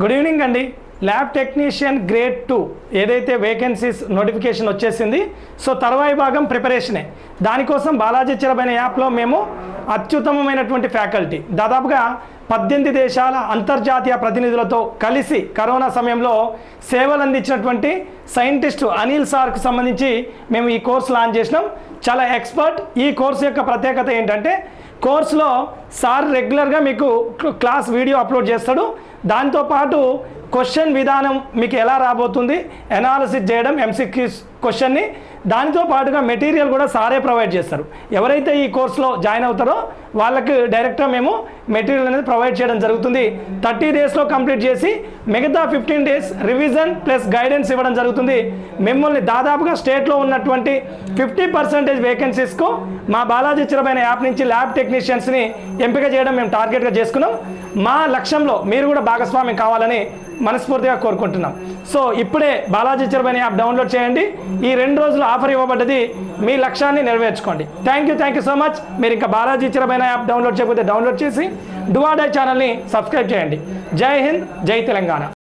Good evening అండి. Lab technician grade two ఏదైతే vacancies notification వచ్చేసింది సో తర్వాయి భాగం ప్రిపరేషనే. దానికోసం బాలాజీ చిరబైన యాప్లో మేము అత్యుత్తమమైనటువంటి ఫ్యాకల్టీ. దాదాపుగా పద్దెనిమిది దేశాల అంతర్జాతీయ ప్రతినిధులతో కలిసి కరోనా సమయంలో సేవలు అందించినటువంటి సైంటిస్టు అనిల్ సార్కు సంబంధించి మేము ఈ కోర్స్ లాంచ్ చేసినాం. చాలా ఎక్స్పర్ట్. ఈ కోర్సు యొక్క ప్రత్యేకత ఏంటంటే కోర్సులో సార్ రెగ్యులర్గా మీకు క్లాస్ వీడియో అప్లోడ్ చేస్తాడు. దాంతోపాటు క్వశ్చన్ విధానం మీకు ఎలా రాబోతుంది ఎనాలిసిస్ చేయడం ఎంసీక్యూస్ క్వశ్చన్ని దానితో పాటుగా మెటీరియల్ కూడా సారే ప్రొవైడ్ చేస్తారు. ఎవరైతే ఈ కోర్సులో జాయిన్ అవుతారో వాళ్ళకి డైరెక్ట్గా మేము మెటీరియల్ అనేది ప్రొవైడ్ చేయడం జరుగుతుంది. థర్టీ డేస్లో కంప్లీట్ చేసి మిగతా fifteen days revision plus guidance ఇవ్వడం జరుగుతుంది. మిమ్మల్ని దాదాపుగా స్టేట్లో ఉన్నటువంటి ఫిఫ్టీ పర్సెంటేజ్ వేకెన్సీస్కు మా బాలాజీ చిరమైన యాప్ నుంచి ల్యాబ్ టెక్నీషియన్స్ని ఎంపిక చేయడం మేము టార్గెట్గా చేసుకున్నాం. మా లక్ష్యంలో మీరు కూడా భాగస్వామ్యం కావాలని మనస్ఫూర్తిగా కోరుకుంటున్నాం. సో ఇప్పుడే బాలాజీ చిరమైన యాప్ డౌన్లోడ్ చేయండి. ఈ రెండు రోజులు ఆఫర్ ఇవ్వబడ్డది. మీ లక్ష్యాన్ని నెరవేర్చుకోండి. Thank you thank you so much మీరు ఇంకా బాలాజీ చిరమైన యాప్ డౌన్లోడ్ చేయకపోతే డౌన్లోడ్ చేసి డువాడై ఛానల్ని సబ్స్క్రైబ్ చేయండి. జై హింద్ జై తెలంగాణ.